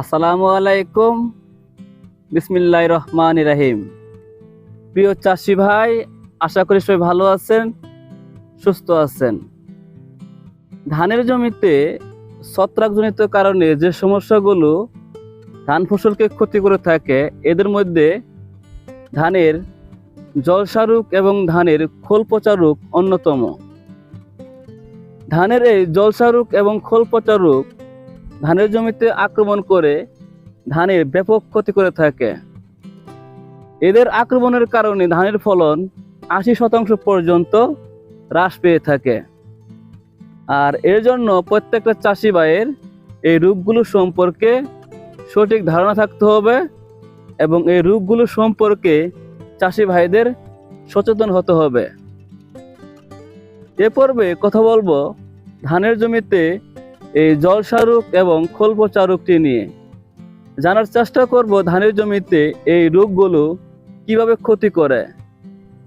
আসসালামু আলাইকুম। বিসমিল্লাহ রহমান রাহিম। প্রিয় চাষি ভাই, আশা করি সবাই ভালো আছেন, সুস্থ আছেন। ধানের জমিতে ছত্রাকজনিত কারণে যে সমস্যাগুলো ধান ফসলকে ক্ষতি করে থাকে, এদের মধ্যে ধানের জলসারুক এবং ধানের খোল পচা রোগ অন্যতম। ধানের এই জলসারুক এবং খোল পচা রোগ ধানের জমিতে আক্রমণ করে ধানের ব্যাপক ক্ষতি করে থাকে। এদের আক্রমণের কারণে ধানের ফলন আশি শতাংশ পর্যন্ত হ্রাস পেয়ে থাকে। আর এর জন্য প্রত্যেকটা চাষি ভাইয়ের এই রোগগুলো সম্পর্কে সঠিক ধারণা থাকতে হবে এবং এই রোগগুলো সম্পর্কে চাষি ভাইদের সচেতন হতে হবে। এ পর্বে কথা বলব ধানের জমিতে এই জলসারুক এবং খোলপচা রোগটি নিয়ে। জানার চেষ্টা করব ধানের জমিতে এই রোগগুলো কীভাবে ক্ষতি করে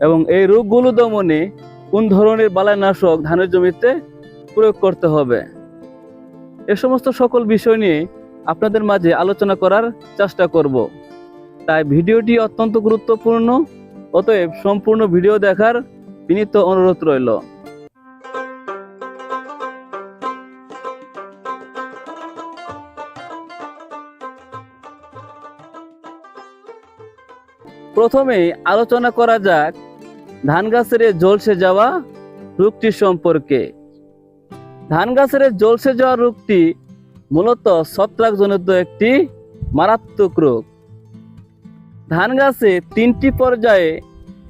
এবং এই রোগগুলো দমনে কোন ধরনের বালাইনাশক ধানের জমিতে প্রয়োগ করতে হবে। এ সমস্ত সকল বিষয় নিয়ে আপনাদের মাঝে আলোচনা করার চেষ্টা করব। তাই ভিডিওটি অত্যন্ত গুরুত্বপূর্ণ, অতএব সম্পূর্ণ ভিডিও দেখার বিনীত অনুরোধ রইল। প্রথমে আলোচনা করা যাক ধান গাছের জলসে যাওয়া রোগটি সম্পর্কে। ধান গাছের জলসে যাওয়া রোগটি মূলত ছত্রাকজনিত একটি মারাত্মক রোগ। ধান গাছে তিনটি পর্যায়ে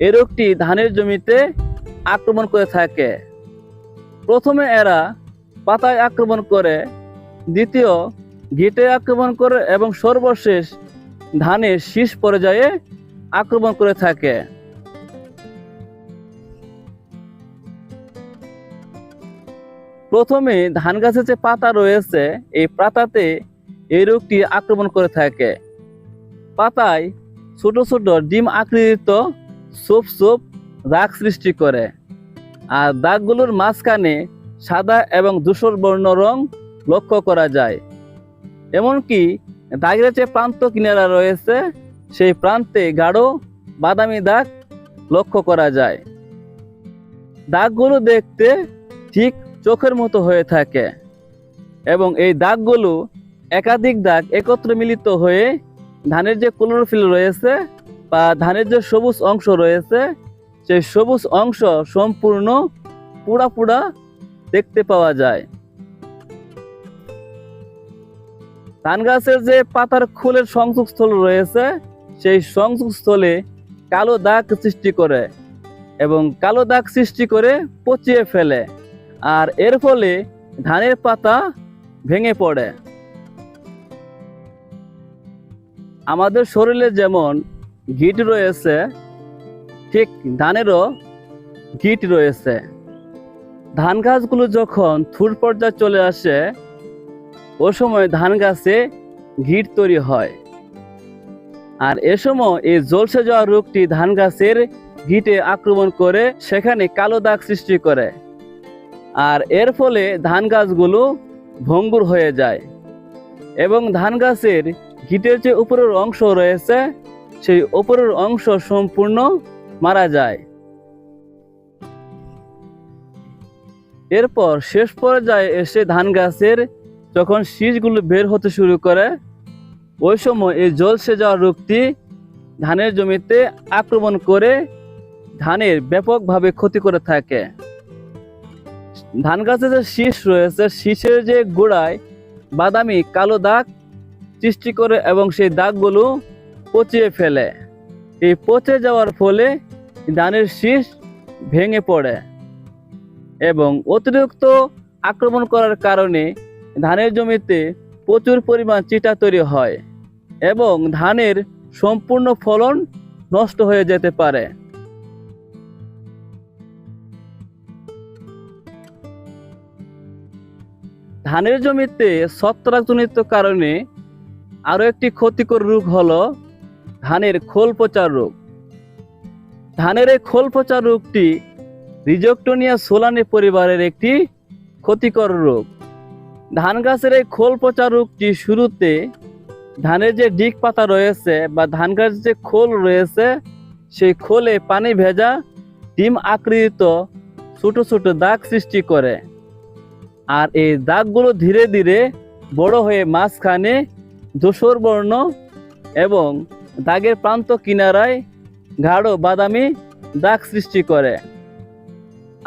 এই রোগটি ধানের জমিতে আক্রমণ করে থাকে। প্রথমে এরা পাতায় আক্রমণ করে, দ্বিতীয় গিটে আক্রমণ করে এবং সর্বশেষ ধানের শীষ পর্যায়ে আক্রমণ করে থাকে। প্রথমে ধান গাছের যে পাতা রয়েছে, এই পাতাতে এই রোগটি আক্রমণ করে থাকে। পাতায় ছোট ছোট ডিম আকৃতিত সোপ সোপ দাগ সৃষ্টি করে। আর দাগগুলোর মাঝখানে সাদা এবং ধূসর বর্ণ রং লক্ষ্য করা যায়। এমনকি দাগের যে প্রান্ত কিনারা রয়েছে সেই প্রান্তে গাঢ় বাদামি দাগ লক্ষ্য করা যায়। দাগগুলো দেখতে ঠিক চোখের মতো হয়ে থাকে এবং এই দাগগুলো একাধিক দাগ একত্র মিলিত হয়ে ধানের যে ক্লোরোফিল রয়েছে বা ধানের যে সবুজ অংশ রয়েছে, সেই সবুজ অংশ সম্পূর্ণ পুরা পুরা দেখতে পাওয়া যায়। ধান গাছের যে পাতার খোলের সংযোগস্থল রয়েছে সেই সংযোগস্থলে কালো দাগ সৃষ্টি করে এবং কালো দাগ সৃষ্টি করে পচিয়ে ফেলে আর এর ফলে ধানের পাতা ভেঙে পড়ে। আমাদের শরীরে যেমন গিট রয়েছে, ঠিক ধানেরও গিট রয়েছে। ধান গাছগুলো যখন থুর পর্যায়ে চলে আসে, ও সময় ধান গাছে গিট তৈরি হয়। আর এ সময় এই জলসে যাওয়া রোগটি ধান গাছের গিটে আক্রমণ করে সেখানে কালো দাগ সৃষ্টি করে। আর এর ফলে ধান গাছগুলো ভঙ্গুর হয়ে যায় এবং ধান গাছের গিটের যে উপরের অংশ রয়েছে, সেই উপরের অংশ সম্পূর্ণ মারা যায়। এরপর শেষ পর্যায়ে এসে ধান গাছের যখন শীষগুলো বের হতে শুরু করে ওই সময় এই জলসে যাওয়া রোগটি ধানের জমিতে আক্রমণ করে ধানের ব্যাপকভাবে ক্ষতি করে থাকে। ধান গাছে যে শীষ রয়েছে, শীষের যে গোড়ায় বাদামি, কালো দাগ সৃষ্টি করে এবং সেই দাগগুলো পচিয়ে ফেলে। এই পচে যাওয়ার ফলে ধানের শীষ ভেঙে পড়ে এবং অতিরিক্ত আক্রমণ করার কারণে ধানের জমিতে প্রচুর পরিমাণ চিটা তৈরি হয় এবং ধানের সম্পূর্ণ ফলন নষ্ট হয়ে যেতে পারে। ধানের জমিতে ছত্রাকজনিত কারণে আরও একটি ক্ষতিকর রোগ হল ধানের খোল পচা রোগ। ধানের এই খোল পচা রোগটি রিজোক্টোনিয়া সোলানি পরিবারের একটি ক্ষতিকর রোগ। ধান গাছের এই খোল পচা রোগটি শুরুতে ধানের যে ডিগ পাতা রয়েছে বা ধান গাছের যে খোল রয়েছে, সেই খোলে পানি ভেজা ডিম আকৃত ছোট ছোট দাগ সৃষ্টি করে। আর এই দাগগুলো ধীরে ধীরে বড় হয়ে মাঝখানে ধূসর বর্ণ এবং দাগের প্রান্ত কিনারায় গাঢ় বাদামি দাগ সৃষ্টি করে।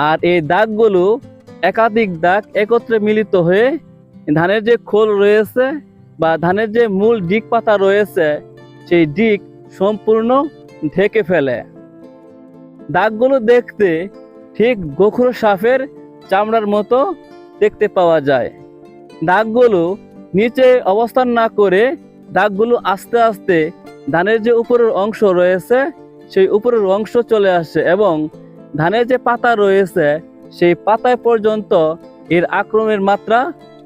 আর এই দাগগুলো একাধিক দাগ একত্রে মিলিত হয়ে ধানের যে খোল রয়েছে বা ধানের যে মূল ডিগ পাতা রয়েছে, সেই ডিগ সম্পূর্ণ ঢেকে ফেলে। দাগগুলো দেখতে ঠিক গোখরো সাপের চামড়ার মতো দেখতে পাওয়া যায়। দাগগুলো নিচে অবস্থান না করে দাগগুলো আস্তে আস্তে ধানের যে উপরের অংশ রয়েছে, সেই উপরের অংশ চলে আসে এবং ধানের যে পাতা রয়েছে, সেই পাতায় পর্যন্ত এর আক্রমণের মাত্রা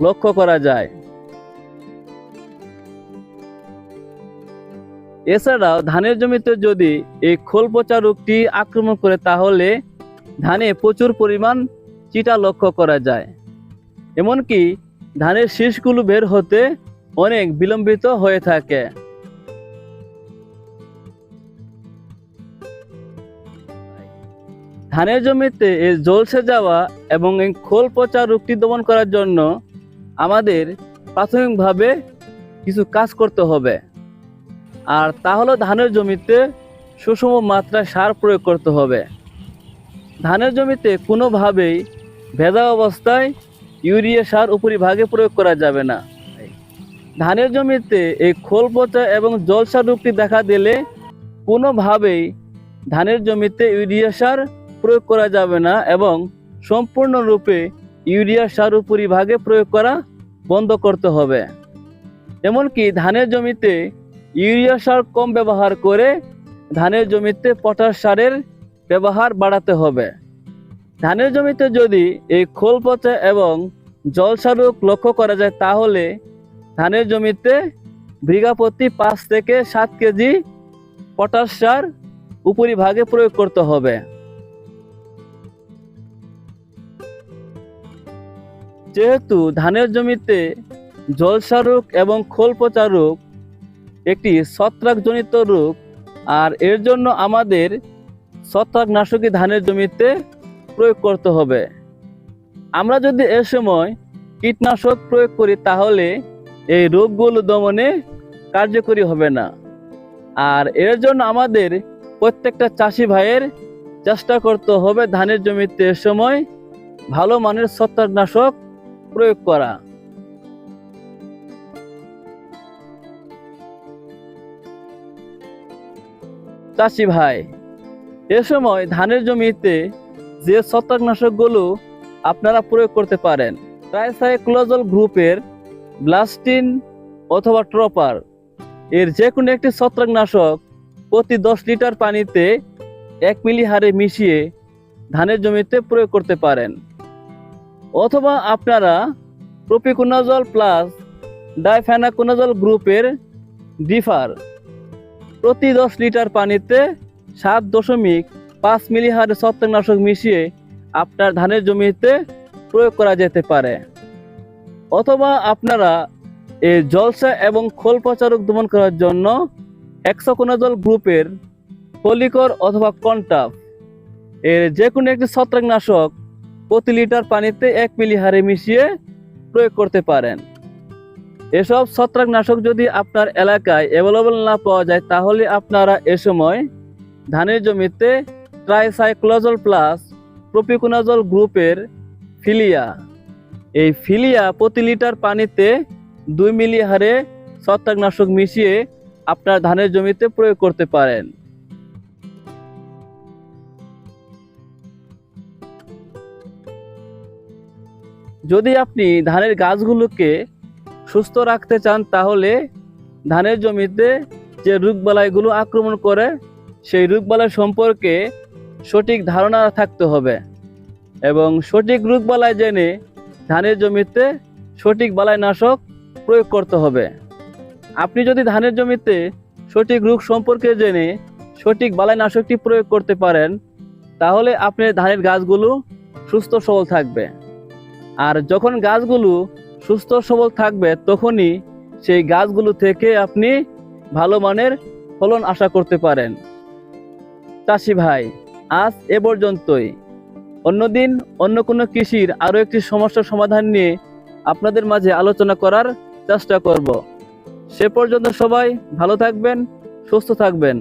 লক্ষ্য করা যায়। এছাড়াও ধানের জমিতে যদি এই খোল পচা রোগটি আক্রমণ করে, তাহলে ধানে প্রচুর পরিমাণ চিটা লক্ষ্য করা যায়। এমনকি ধানের শীষগুলো বের হতে অনেক বিলম্বিত হয়ে থাকে। ধানের জমিতে এই জলসে যাওয়া এবং এই খোল পচা রোগটি দমন করার জন্য আমাদের প্রাথমিকভাবে কিছু কাজ করতে হবে। আর তা হলো ধানের জমিতে সুষম মাত্রায় সার প্রয়োগ করতে হবে। ধানের জমিতে কোনোভাবেই ভেজা অবস্থায় ইউরিয়া সার উপরিভাগে প্রয়োগ করা যাবে না। ধানের জমিতে এই খোল পচা এবং জলসা রোগটি দেখা দিলে কোনোভাবেই ধানের জমিতে ইউরিয়া সার প্রয়োগ করা যাবে না এবং সম্পূর্ণরূপে ইউরিয়া সার উপরিভাগে প্রয়োগ করা বন্ধ করতে হবে। এমনকি ধানের জমিতে ইউরিয়া সার কম ব্যবহার করে ধানের জমিতে পটাশ সারের ব্যবহার বাড়াতে হবে। ধানের জমিতে যদি এই খোল পচা এবং জলসা রোগ লক্ষ্য করা যায়, তাহলে ধানের জমিতে বিঘা প্রতি পাঁচ থেকে সাত কেজি পটাশ সার উপরিভাগে প্রয়োগ করতে হবে। যেহেতু ধানের জমিতে জলসা রোগ এবং খোল পচা রোগ একটি ছত্রাকজনিত রোগ, আর এর জন্য আমাদের ছত্রাকনাশকই ধানের জমিতে প্রয়োগ করতে হবে। আমরা যদি এ সময় কীটনাশক প্রয়োগ করি, তাহলে এই রোগগুলো দমনে কার্যকরী হবে না। আর এর জন্য আমাদের প্রত্যেকটা চাষি ভাইয়ের চেষ্টা করতে হবে ধানের জমিতে এ সময় ভালো মানের ছত্রাকনাশক প্রয়োগ করা। চাষি ভাই, এ সময় ধানের জমিতে যে ছত্রাকনাশকগুলো আপনারা প্রয়োগ করতে পারেন ট্রাইসাইক্লোজল গ্রুপের ব্লাস্টিন অথবা ট্রপার এর যে কোনো একটি ছত্রাকনাশক প্রতি দশ লিটার পানিতে এক মিলি হারে মিশিয়ে ধানের জমিতে প্রয়োগ করতে পারেন। অথবা আপনারা প্রপিকোনাজল প্লাস ডাইফেনাকোনাজল গ্রুপের ডিফার প্রতি দশ লিটার পানিতে সাত দশমিক পাঁচ মিলি হারে ছত্রাকনাশক মিশিয়ে আপনার ধানের জমিতে প্রয়োগ করা যেতে পারে। অথবা আপনারা এই জলসা এবং খোল পচারক দমন করার জন্য একশোকোনাজল গ্রুপের পলিকর অথবা কন্টাফ এর যে কোনো একটি ছত্রাকনাশক প্রতি লিটার পানিতে এক মিলি হারে মিশিয়ে প্রয়োগ করতে পারেন। এসব ছত্রাকনাশক যদি আপনার এলাকায় অ্যাভেলেবল না পাওয়া যায়, তাহলে আপনারা এ সময় ধানের জমিতে ট্রাইসাইক্লোজল প্লাস প্রপিকোনাজল গ্রুপের ফিলিয়া, এই ফিলিয়া প্রতি লিটার পানিতে দুই মিলি হারে ছত্রাকনাশক মিশিয়ে আপনার ধানের জমিতে প্রয়োগ করতে পারেন। যদি আপনি ধানের গাছগুলোকে সুস্থ রাখতে চান, তাহলে ধানের জমিতে যে রোগবালাইগুলো আক্রমণ করে, সেই রোগবালাই সম্পর্কে সঠিক ধারণা থাকতে হবে এবং সঠিক রোগবালাই জেনে ধানের জমিতে সঠিক বালাইনাশক প্রয়োগ করতে হবে। আপনি যদি ধানের জমিতে সঠিক রোগ সম্পর্কে জেনে সঠিক বালাইনাশকটি প্রয়োগ করতে পারেন, তাহলে আপনার ধানের গাছগুলো সুস্থ সবল থাকবে। আর যখন গাছগুলো সুস্থ সবল থাকবে, তখনই সেই গাছগুলো থেকে আপনি ভালো মানের ফলন আশা করতে পারেন। চাষি ভাই, আজ এ পর্যন্তই। অন্যদিন অন্য কোনো কৃষির আরও একটি সমস্যার সমাধান নিয়ে আপনাদের মাঝে আলোচনা করার চেষ্টা করব। সে পর্যন্ত সবাই ভালো থাকবেন, সুস্থ থাকবেন।